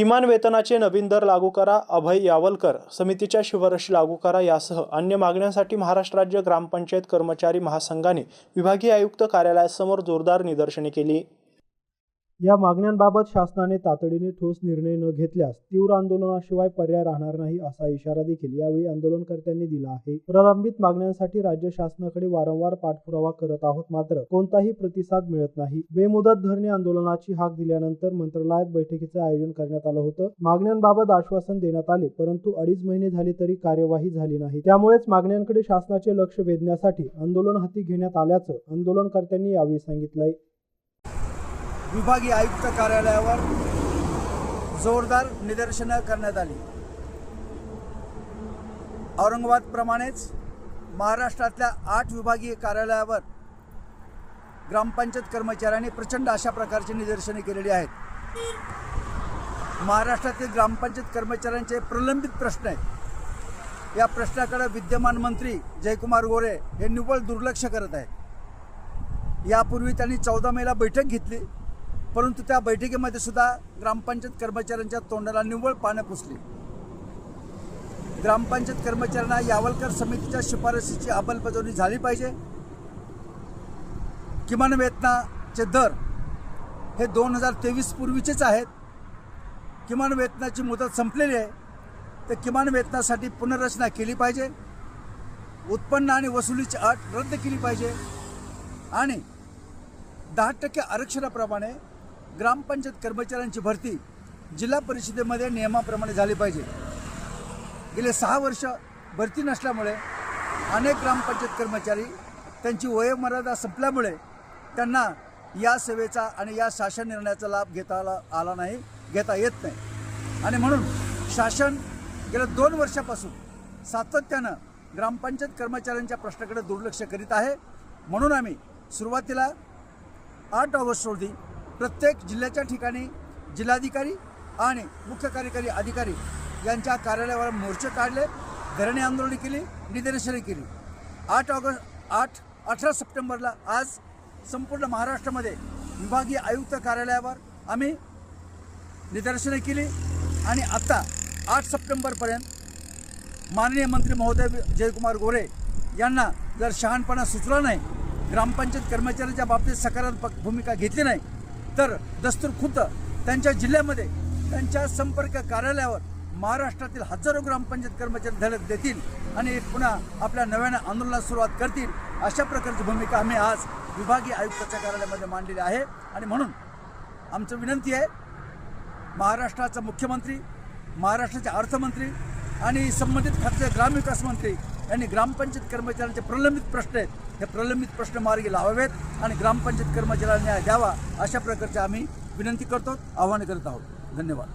किमान वेतनाचे नवीन दर लागू करा अभय यावलकर. समितीच्या शिफारशी लागू करा यासह अन्य मागण्यांसाठी महाराष्ट्र राज्य ग्रामपंचायत कर्मचारी महासंघाने विभागीय आयुक्त कार्यालयासमोर जोरदार निदर्शने केली. या मागण्यांबाबत शासनाने तातडीने ठोस निर्णय न घेतल्यास तीव्र आंदोलनाशिवाय पर्याय राहणार नाही असा इशारा देखील यावेळी आंदोलनकर्त्यांनी दिला आहे. प्रलंबित मागण्यांसाठी राज्य शासनाकडे वारंवार पाठपुरावा करत आहोत मात्र कोणताही प्रतिसाद मिळत नाही. बेमुदत धरणे आंदोलनाची हाक दिल्यानंतर मंत्रालयात बैठकीचं आयोजन करण्यात आलं होतं. मागण्यांबाबत आश्वासन देण्यात आले परंतु अडीच महिने झाले तरी कार्यवाही झाली नाही. त्यामुळेच मागण्यांकडे शासनाचे लक्ष वेधण्यासाठी आंदोलन हाती घेण्यात आल्याचं आंदोलनकर्त्यांनी यावेळी सांगितलंय. विभागीय आयुक्त कार्यालयावर जोरदार निदर्शनं करण्यात आली. औरंगाबादप्रमाणेच महाराष्ट्रातल्या आठ विभागीय कार्यालयावर ग्रामपंचायत कर्मचाऱ्यांनी प्रचंड अशा प्रकारची निदर्शने केलेली आहेत. महाराष्ट्रातील ग्रामपंचायत कर्मचाऱ्यांचे प्रलंबित प्रश्न आहेत. या प्रश्नाकडे विद्यमान मंत्री जयकुमार गोरे हे निव्वळ दुर्लक्ष करत आहेत. यापूर्वी त्यांनी चौदा मेला बैठक घेतली. परंतु त्या बैठकीमध्ये सुद्धा ग्रामपंचायत कर्मचाऱ्यांच्या तोंडाला निव्वळ पानं पुसली. ग्रामपंचायत कर्मचाऱ्यांना यावलकर समितीच्या शिफारसीची अंमलबजावणी झाली पाहिजे. किमान वेतनाचे दर हे दोन हजार तेवीस पूर्वीचेच आहेत. किमान वेतनाची मुदत संपलेली आहे. तर किमान वेतनासाठी पुनर्रचना केली पाहिजे. उत्पन्न आणि वसुलीची अट रद्द केली पाहिजे. आणि दहा टक्के आरक्षणाप्रमाणे ग्रामपंचायत कर्मचाऱ्यांची भरती जिल्हा परिषदेमध्ये नियमाप्रमाणे झाली पाहिजे. गेले सहा वर्ष भरती नसल्यामुळे अनेक ग्रामपंचायत कर्मचारी त्यांची वयोमर्यादा संपल्यामुळे त्यांना या सेवेचा आणि या शासन निर्णयाचा लाभ घेता आला आला नाही घेता येत नाही. आणि म्हणून शासन गेल्या दोन वर्षापासून सातत्यानं ग्रामपंचायत कर्मचाऱ्यांच्या प्रश्नाकडे दुर्लक्ष करीत आहे. म्हणून आम्ही सुरुवातीला आठ ऑगस्ट रोजी प्रत्येक जिल्ह्याच्या ठिकाणी जिल्हाधिकारी आणि मुख्य कार्यकारी अधिकारी यांच्या कार्यालयावर मोर्चे काढले धरणे आंदोलने केली निदर्शने केली. आठ ऑगस्ट आठ अठरा सप्टेंबरला आज संपूर्ण महाराष्ट्रामध्ये विभागीय आयुक्त कार्यालयावर आम्ही निदर्शने केली आणि आत्ता आठ सप्टेंबरपर्यंत माननीय मंत्री महोदय जयकुमार गोरे यांना जर शहाणपणा सुचला नाही ग्रामपंचायत कर्मचाऱ्यांच्या बाबतीत सकारात्मक भूमिका घेतली नाही तर दस्तूर खुद त्यांच्या जिल्ह्यामध्ये त्यांच्या संपर्क कार्यालयावर महाराष्ट्रातील हजारो ग्रामपंचायत कर्मचारी धडक देतील आणि पुन्हा आपल्या नव्यानं आंदोलनाला सुरुवात करतील अशा प्रकारची भूमिका आम्ही आज विभागीय आयुक्ताच्या कार्यालयामध्ये मांडलेली आहे. आणि म्हणून आमचं विनंती आहे महाराष्ट्राचा मुख्यमंत्री महाराष्ट्राचे अर्थमंत्री आणि संबंधित खात्याचे ग्रामविकास मंत्री यांनी ग्रामपंचायत कर्मचाऱ्यांचे प्रलंबित प्रश्न आहेत. हे प्रलंबित प्रश्न मार्गी लावावेत आणि ग्रामपंचायत कर्मचाऱ्यांना न्याय द्यावा अशा प्रकारचे आम्ही विनंती करतो आव्हान करत आहोत. धन्यवाद.